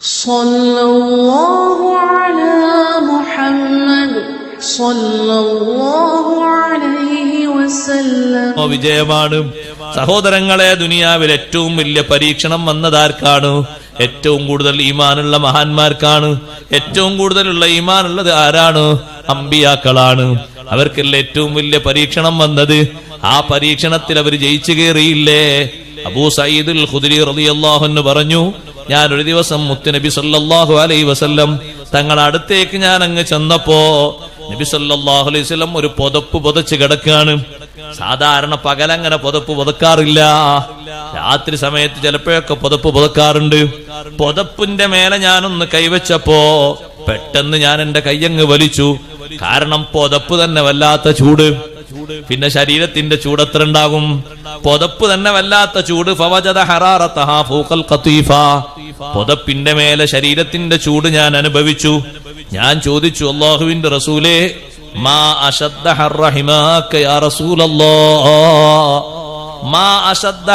صلى الله على محمد صلى الله عليه وسلم ഓ വിജയമാണ് സഹോദരങ്ങളെ ദുനിയാവിൽ ഏറ്റവും വലിയ പരീക്ഷണം വന്നതാർക്കാണ് ഏറ്റവും കൂടുതൽ ഈമാനുള്ള മഹാന്മാർക്കാണ് ഏറ്റവും കൂടുതലുള്ള ഈമാനുള്ളത് ആരാണ് അമ്പിയാക്കളാണ് അവർക്കല്ല ഏറ്റവും വലിയ പരീക്ഷണം വന്നത് ആ പരീക്ഷണത്തിൽ അവർ ജയിച്ചു കയറിയില്ലേ അബൂ സയ്യിദുൽ ഖുദരി റളിയല്ലാഹു പറഞ്ഞു ഞാൻ ഒരു ദിവസം മുത്തുനബി സല്ലല്ലാഹു അലൈഹി വസല്ലം തങ്ങളുടെ അടുത്തേക്ക് ഞാൻ അങ്ങ് ചെന്നപ്പോ നബി സല്ലാഹു അലൈഹി വസല്ലം ഒരു പുതപ്പ് പുതച്ച് കിടക്കാണ്. സാധാരണ പകലങ്ങനെ പുതപ്പ് പുതക്കാറില്ല. രാത്രി സമയത്ത് ചിലപ്പോഴൊക്കെ പുതപ്പ് പുതക്കാറുണ്ട്. പുതപ്പിന്റെ മേലെ ഞാനൊന്ന് കൈവച്ചപ്പോ പെട്ടെന്ന് ഞാൻ എന്റെ കയ്യങ്ങ് വലിച്ചു. കാരണം പുതപ്പ് തന്നെ വല്ലാത്ത ചൂട്. പിന്നെ ശരീരത്തിന്റെ ചൂട് എത്ര ഉണ്ടാകും പുതപ്പ് തന്നെ വല്ലാത്ത ചൂട്. ഫവജദ ഹറാറത്തഹാ പുതപ്പിന്റെ മേലെ ശരീരത്തിന്റെ ചൂട് ഞാൻ അനുഭവിച്ചു. ഞാൻ ചോദിച്ചു അള്ളാഹുവിന്റെ റസൂലേ മാ അശദ്ദ യാ മാ അശദ്ദ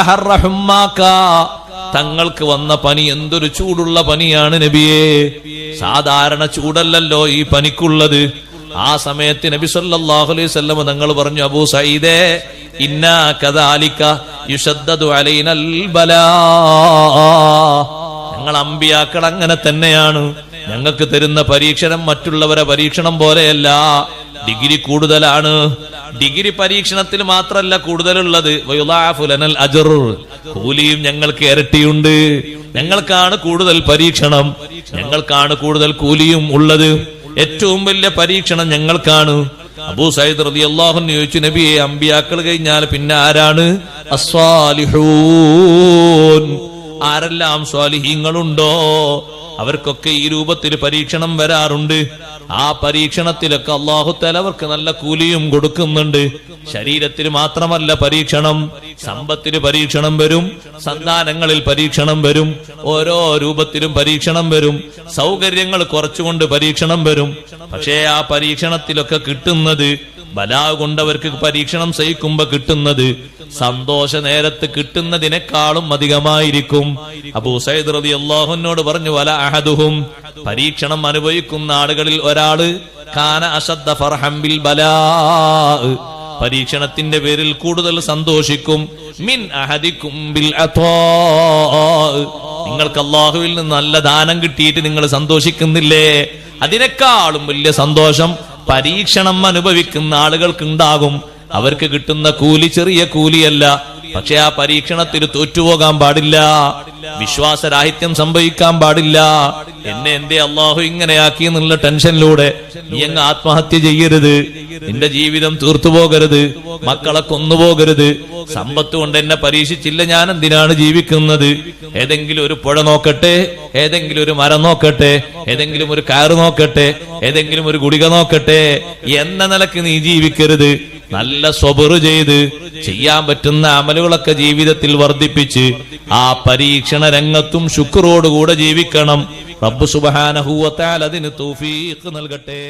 തങ്ങൾക്ക് വന്ന പനി എന്തൊരു ചൂടുള്ള പനിയാണ് നബിയേ? സാധാരണ ചൂടല്ലല്ലോ ഈ പനിക്കുള്ളത്. ആ സമയത്ത് നബി സല്ലല്ലാഹു അലൈഹി വസല്ലം തങ്ങൾ പറഞ്ഞു അബൂ സഈദേ ഇന്നാ കദാലിക യുശദ്ദദു അലൈനൽ ഞങ്ങൾ അമ്പിയാക്കൾ അങ്ങനെ തന്നെയാണ്. ഞങ്ങൾക്ക് തരുന്ന പരീക്ഷണം മറ്റുള്ളവരെ പരീക്ഷണം പോലെയല്ല. ഡിഗ്രി കൂടുതലാണ്. ഡിഗ്രി പരീക്ഷണത്തിൽ മാത്രമല്ല കൂടുതലുള്ളത്. അജർ. കൂലിയും ഞങ്ങൾക്ക് ഇരട്ടിയുണ്ട്. ഞങ്ങൾക്കാണ് കൂടുതൽ പരീക്ഷണം. ഞങ്ങൾക്കാണ് കൂടുതൽ കൂലിയും ഉള്ളത്. ഏറ്റവും വലിയ പരീക്ഷണം ഞങ്ങൾക്കാണ്. അബൂ സയ്യിദ് റതി അള്ളാഹു ചോദിച്ചു നബിയെ അമ്പിയാക്കൾ കഴിഞ്ഞാൽ പിന്നെ ആരാണ്? ആരെല്ലാം സ്വാലിഹീങ്ങളുണ്ടോ? അവർക്കൊക്കെ ഈ രൂപത്തിൽ പരീക്ഷണം വരാറുണ്ട്. ആ പരീക്ഷണത്തിലൊക്കെ അള്ളാഹുത്തല അവർക്ക് നല്ല കൂലിയും കൊടുക്കുന്നുണ്ട്. ശരീരത്തിൽ മാത്രമല്ല പരീക്ഷണം സമ്പത്തിന് പരീക്ഷണം വരും സന്താനങ്ങളിൽ പരീക്ഷണം വരും ഓരോ രൂപത്തിലും പരീക്ഷണം വരും സൗകര്യങ്ങൾ കുറച്ചുകൊണ്ട് പരീക്ഷണം വരും. പക്ഷേ ആ പരീക്ഷണത്തിലൊക്കെ കിട്ടുന്നത് ബലാ കൊണ്ടവർക്ക് പരീക്ഷണം സഹിക്കുമ്പോ കിട്ടുന്നത് സന്തോഷ നേരത്ത് കിട്ടുന്നതിനേക്കാളും അധികമായിരിക്കും. അബൂ സൈദ് റതി അള്ളാഹുനോട് പറഞ്ഞു വല അഹദുഹും. പരീക്ഷണം അനുഭവിക്കുന്ന ആളുകളിൽ ഒരാൾ കാന അശദ്ദ ഫർഹംബിൽ ബലാ. പരീക്ഷണത്തിന്റെ പേരിൽ കൂടുതൽ സന്തോഷിക്കും. മിൻ അഹദിക്കും ബിൽ നിങ്ങൾക്ക് അള്ളാഹുവിൽ നിന്ന് നല്ല ദാനം കിട്ടിയിട്ട് നിങ്ങൾ സന്തോഷിക്കുന്നില്ലേ? അതിനേക്കാളും വലിയ സന്തോഷം പരീക്ഷണം അനുഭവിക്കുന്ന ആളുകൾക്ക് ഉണ്ടാകും അവർക്ക് കിട്ടുന്ന കൂലി ചെറിയ കൂലിയല്ല. പക്ഷെ ആ പരീക്ഷണത്തിൽ തോറ്റുപോകാൻ പാടില്ല. വിശ്വാസരാഹിത്യം സംഭവിക്കാൻ പാടില്ല. എന്നെ എന്റെ അള്ളാഹു ഇങ്ങനെയാക്കി എന്നുള്ള ടെൻഷനിലൂടെ നീ അങ്ങ് ആത്മഹത്യ ചെയ്യരുത്. നിന്റെ ജീവിതം തീർത്തുപോകരുത്. മക്കളെ കൊന്നുപോകരുത്. സമ്പത്ത് കൊണ്ട് എന്നെ പരീക്ഷിച്ചില്ല ഞാൻ എന്തിനാണ് ജീവിക്കുന്നത്? ഏതെങ്കിലും ഒരു പുഴ നോക്കട്ടെ. ഏതെങ്കിലും ഒരു മരം നോക്കട്ടെ. ഏതെങ്കിലും ഒരു കയറ് നോക്കട്ടെ. ഏതെങ്കിലും ഒരു ഗുളിക നോക്കട്ടെ. എന്ന നിലയ്ക്ക് നീ ജീവിക്കരുത്. നല്ല സ്വബറ് ചെയ്ത് ചെയ്യാൻ പറ്റുന്ന അമലുകളൊക്കെ ജീവിതത്തിൽ വർദ്ധിപ്പിച്ച് ആ പരീക്ഷണ രംഗത്തും ശുക്രോടുകൂടെ ജീവിക്കണം. റബ്ബ് സുബഹാനഹൂവത്താൽ അതിന് തൗഫീഖ് നൽകട്ടെ.